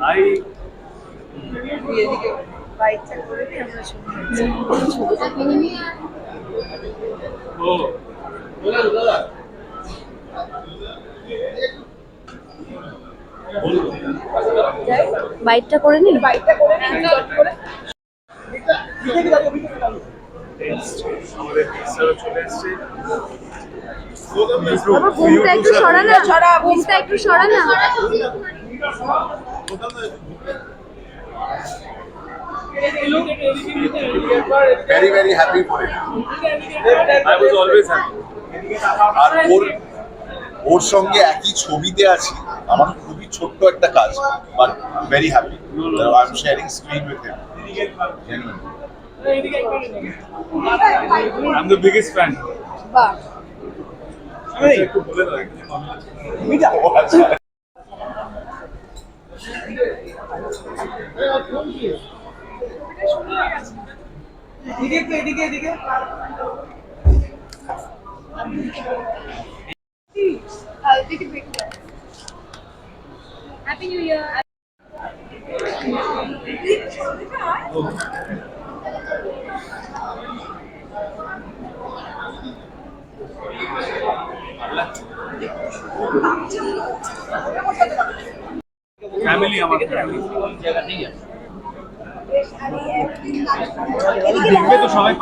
I বাইকটা করে নিন। বাইকটা করে নিই চট করে। আমাদের চলে এসছে। বাবা ঘুমটা একটু সরা না সরা ঘুমটা একটু সরা না very very happy for it I was always happy. আর ওর ওর সঙ্গে একই ছবিতে আছি। আমার খুবই ছোট্ট একটা কাজ but very happy I am sharing screen with him I'm the biggest fan. দাও এদিকে এদিকে এদিকে হ্যাপি নিউ ইয়ার ফ্যামিলি আমার ফ্যামিলি তো সবাই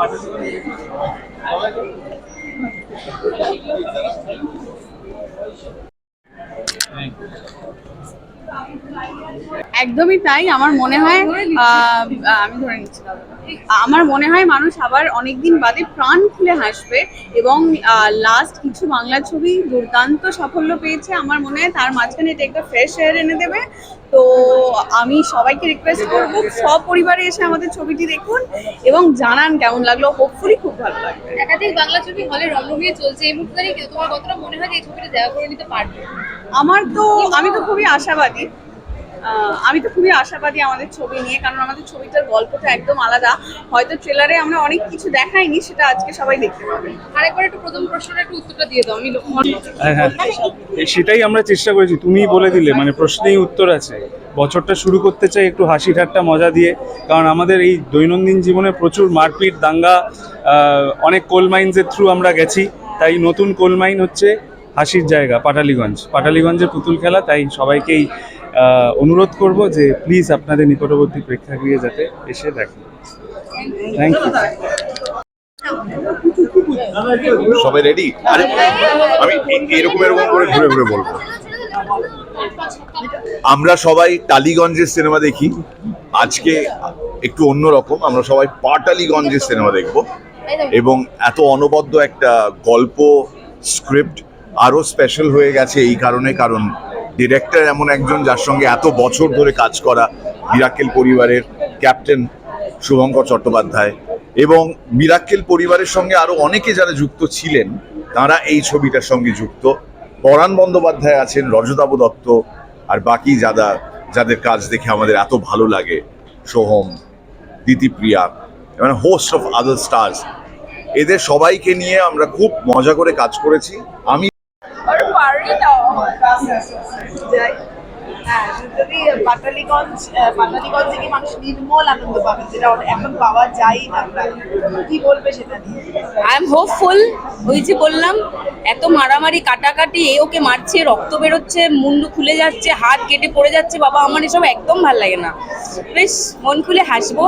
একদমই তাই আমার মনে হয় আমি ধরে নিচ্ছি। আমার মনে হয় মানুষ আবার অনেকদিন বাদে প্রাণ খুলে হাসবে এবং লাস্ট কিছু বাংলা ছবি দুর্দান্ত সাফল্য পেয়েছে। আমার মনে হয় তার মাঝখানে এটা একটা ফ্রেশ এয়ার এনে দেবে। তো আমি সবাইকে রিকোয়েস্ট করব সপরিবারে এসে আমাদের ছবিটি দেখুন এবং জানান কেমন লাগল। হোপফুলি খুব ভালো লাগবে। একাধিক বাংলা ছবি হলে রমরমিয়ে চলছে এই মুহূর্তে। কিন্তু তোমার কতটা মনে হয় যে এই ছবিটা দেখা করে নিতে পারবে? আমার তো আমি তো খুবই আশাবাদী। আমি তো খুবই আশাবাদী আমাদের ছবি নিয়ে কারণ আমাদের ছবিটার গল্পটা একদম আলাদা। হয়তো ট্রেলারে আমরা অনেক কিছু দেখাইনি সেটা আজকে সবাই দেখতে পাবে। আরেকবার একটু প্রথম প্রশ্নটা একটু উত্তরটা দিয়ে দাও আমি হ্যাঁ হ্যাঁ। সেটাই আমরা চেষ্টা করেছি তুমিই বলে দিলে মানে প্রশ্নেই উত্তর আছে। বছরটা শুরু করতে চাই একটু হাসি ঠাট্টা মজা দিয়ে কারণ আমাদের এই দৈনন্দিন জীবনে প্রচুর মারপিট দাঙ্গা অনেক কোল মাইন্সের থ্রু আমরা গেছি তাই নতুন কোল মাইন হচ্ছে হাসির জায়গা পাটালিগঞ্জ। পাটালিগঞ্জের পুতুল খেলা তাই সবাইকেই অনুরোধ করব যে প্লিজ আপনাদের নিকটবর্তী প্রেক্ষাগৃহে যাতে এসে দেখেন। থ্যাংক ইউ সবাই রেডি আমি এরকম এরকম করে ঘুরে ঘুরে বলব। আমরা সবাই টালিগঞ্জের সিনেমা দেখি। আজকে একটু অন্যরকম, আমরা সবাই পাটালিগঞ্জের সিনেমা দেখব। এবং এত অনবদ্য একটা গল্প স্ক্রিপ্ট আরও স্পেশাল হয়ে গেছে এই কারণে, কারণ ডিরেক্টর এমন একজন যার সঙ্গে এত বছর ধরে কাজ করা মিরাক্কেল পরিবারের ক্যাপ্টেন শুভঙ্কর চট্টোপাধ্যায় এবং মিরাক্কেল পরিবারের সঙ্গে আরও অনেকে যারা যুক্ত ছিলেন, তারা এই ছবিটার সঙ্গে যুক্ত। পরাণ বন্দ্যোপাধ্যায় আছেন, রজতাভ দত্ত আর বাকি যারা যাদের কাজ দেখে আমাদের এত ভালো লাগে, সোহম দিতিপ্রিয়া মানে হোস্ট অফ আদার স্টার্স এদের সবাইকে নিয়ে আমরা খুব মজা করে কাজ করেছি। আমি আই হোপফুল ওই যে বললাম, এত মারামারি, কাটাকাটি, এ ওকে মারছে, রক্ত বেরোচ্ছে, মুন্ডু খুলে যাচ্ছে, হাত কেটে পড়ে যাচ্ছে, বাবা, আমার এসব একদম ভালো লাগে না। বেশ, মন খুলে হাসবো।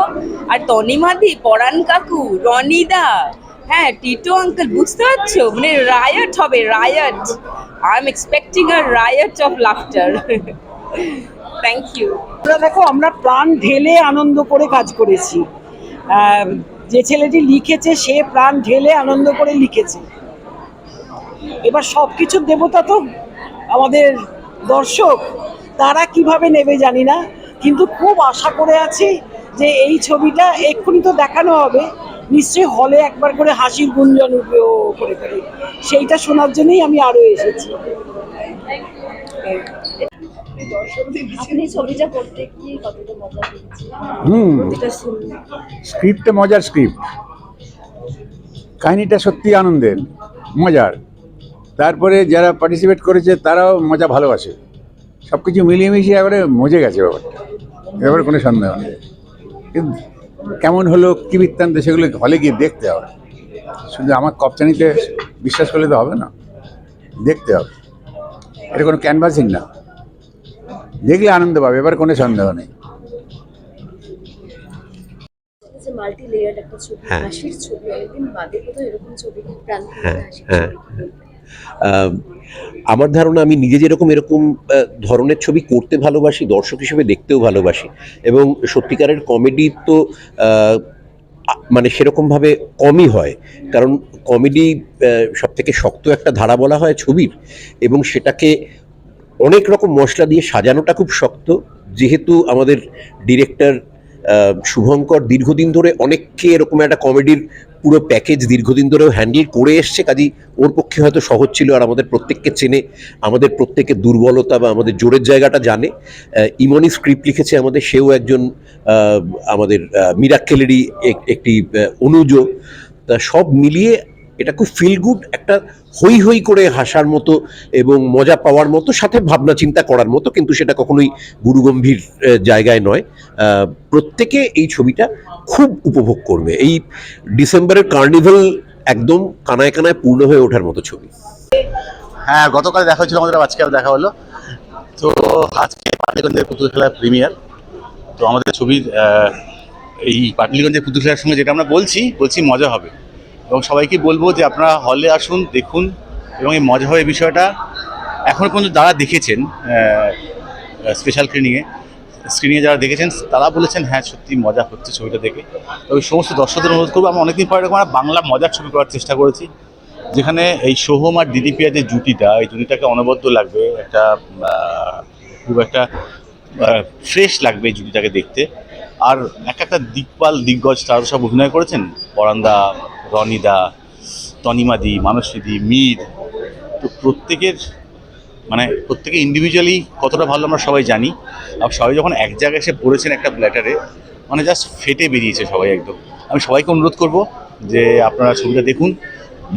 আর তনিমাদি পরাণ কাকু রনিদা হ্যাঁ টিটো আঙ্কেল বুঝতে পারছ? মানে রায়ট হবে riot I am expecting a riot of laughter thank you দেখো, আমরা প্রাণ ঢেলে আনন্দ করে কাজ করেছি। যে ছেলেটি লিখেছে, সে প্রাণ ঢেলে আনন্দ করে লিখেছে। এবার সব কিছুর দেবতা তো আমাদের দর্শক, তারা কীভাবে নেবে জানি না, কিন্তু খুব আশা করে আছি যে এই ছবিটা এক্ষুনি তো দেখানো হবে। নিশ্চয়ই হলে একবার করে হাসির গুঞ্জন উঠবে ও করে করে। সেইটা শোনার জন্যই আমি আরও এসেছি। আপনি ছবিটা করতে কি কতটা মজা পেয়েছি হুম। এটা শুনলে স্ক্রিপ্টে মজার স্ক্রিপ্ট। কাহিনীটা সত্যি আনন্দের মজার। তারপরে যারা পার্টিসিপেট করেছে তারাও মজা ভালোবাসে। সব কিছু মিলিয়ে মিশিয়ে এবারে মজে গেছে ব্যাপারটা। এবারে কোনো সন্দেহ নেই। কিন্তু কেমন হলো কী বৃত্তান্ত সেগুলো হলে গিয়ে দেখতে হবে শুধু আমার কপচানিতে বিশ্বাস করলে তো হবে না দেখতে হবে এটা কোনো ক্যানভাসিং না দেখলে আনন্দ পাবে এবার কোনো সন্দেহ নেই মাল্টি লেয়ার একটা ছবি হ্যাঁ। হাসির ছবি অনেকদিন বাদে কোথাও এরকম ছবি প্রাণ হ্যাঁ, হাসির হ্যাঁ। ছবি আহ, আমার ধারণা আমি নিজে যেরকম এরকম ধরনের ছবি করতে ভালোবাসি, দর্শক হিসেবে দেখতেও ভালোবাসি। এবং সত্যিকারের কমেডি তো মানে সেরকমভাবে কমই হয়। কারণ কমেডি সব থেকে শক্ত একটা ধারা বলা হয় ছবির। এবং সেটাকে অনেক রকম মশলা দিয়ে সাজানোটা খুব শক্ত। যেহেতু আমাদের ডিরেক্টর শুভঙ্কর দীর্ঘদিন ধরে অনেককে এরকম একটা কমেডির পুরো প্যাকেজ দীর্ঘদিন ধরেও হ্যান্ডেল করে এসছে। কাজেই ওর পক্ষে হয়তো সহজ ছিল আর আমাদের প্রত্যেককে চেনে, আমাদের প্রত্যেকের দুর্বলতা বা আমাদের জোরের জায়গাটা জানে। ইমনি স্ক্রিপ্ট লিখেছে আমাদের, সেও একজন আমাদের মিরাক্কেলেরই একটি অনুজ। তা সব মিলিয়ে এটা খুব ফিল গুড একটা হই হই করে হাসার মতো এবং মজা পাওয়ার মতো, সাথে ভাবনা চিন্তা করার মতো, কিন্তু সেটা কখনোই গুরুগম্ভীর জায়গায় নয়। প্রত্যেকে এই ছবিটা খুব উপভোগ করবে। এই ডিসেম্বরের কার্নিভাল একদম কানায় কানায় পূর্ণ হয়ে ওঠার মতো ছবি। হ্যাঁ গতকাল দেখা হয়েছিল আমাদের, আজকে দেখা হলো। তো আজকে পাটলিগঞ্জের পুতুল খেলার প্রিমিয়ার তো আমাদের ছবির এই পাটলিগঞ্জের পুতুল খেলার সঙ্গে যেটা আমরা বলছি বলছি মজা হবে। এবং সবাইকে বলব যে আপনারা হলে আসুন, দেখুন এবং এই মজা হবে বিষয়টা এখনও পর্যন্ত যারা দেখেছেন স্পেশাল স্ক্রিনিংয়ে স্ক্রিনিংয়ে যারা দেখেছেন, তারা বলেছেন হ্যাঁ সত্যি মজা হচ্ছে ছবিটা দেখে। তো ওই সমস্ত দর্শকদের অনুরোধ করব, আমরা অনেকদিন পরে একটা বাংলা মজার ছবি করার চেষ্টা করেছি, যেখানে এই সোহম আর দিদি পিয়া যে জুটিটা, এই জুটিটাকে অনবদ্য লাগবে, একটা খুব একটা ফ্রেশ লাগবে এই জুটিটাকে দেখতে। আর এক একটা দিকপাল দিগ্গজ তারা সব অভিনয় করেছেন পরান্দা রনিদা, তনিমাদি মানসীদি মীর, তো প্রত্যেকের মানে প্রত্যেকে ইন্ডিভিজুয়ালি কতটা ভালো আমরা সবাই জানি। আর সবাই যখন এক জায়গায় এসে পড়েছেন একটা ব্ল্যাটারে মানে জাস্ট ফেটে বেরিয়েছে সবাই একদম। আমি সবাইকে অনুরোধ করব যে আপনারা ছবিটা দেখুন,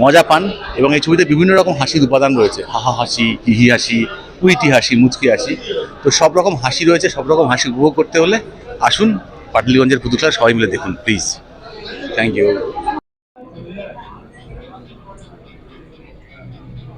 মজা পান এবং এই ছবিতে বিভিন্ন রকম হাসির উপাদান রয়েছে। হাহা হাসি, হিহি হাসি, উইটি হাসি, মুচকি হাসি। তো সব রকম হাসি রয়েছে, সব রকম হাসি উপভোগ করতে হলে আসুন, পাটলিগঞ্জের পুতুকলা সবাই মিলে দেখুন প্লিজ থ্যাংক ইউ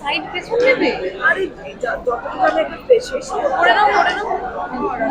সাইড পেছন নেবে আরে যতক্ষণ একটা বেশি করে নাও করে নাও।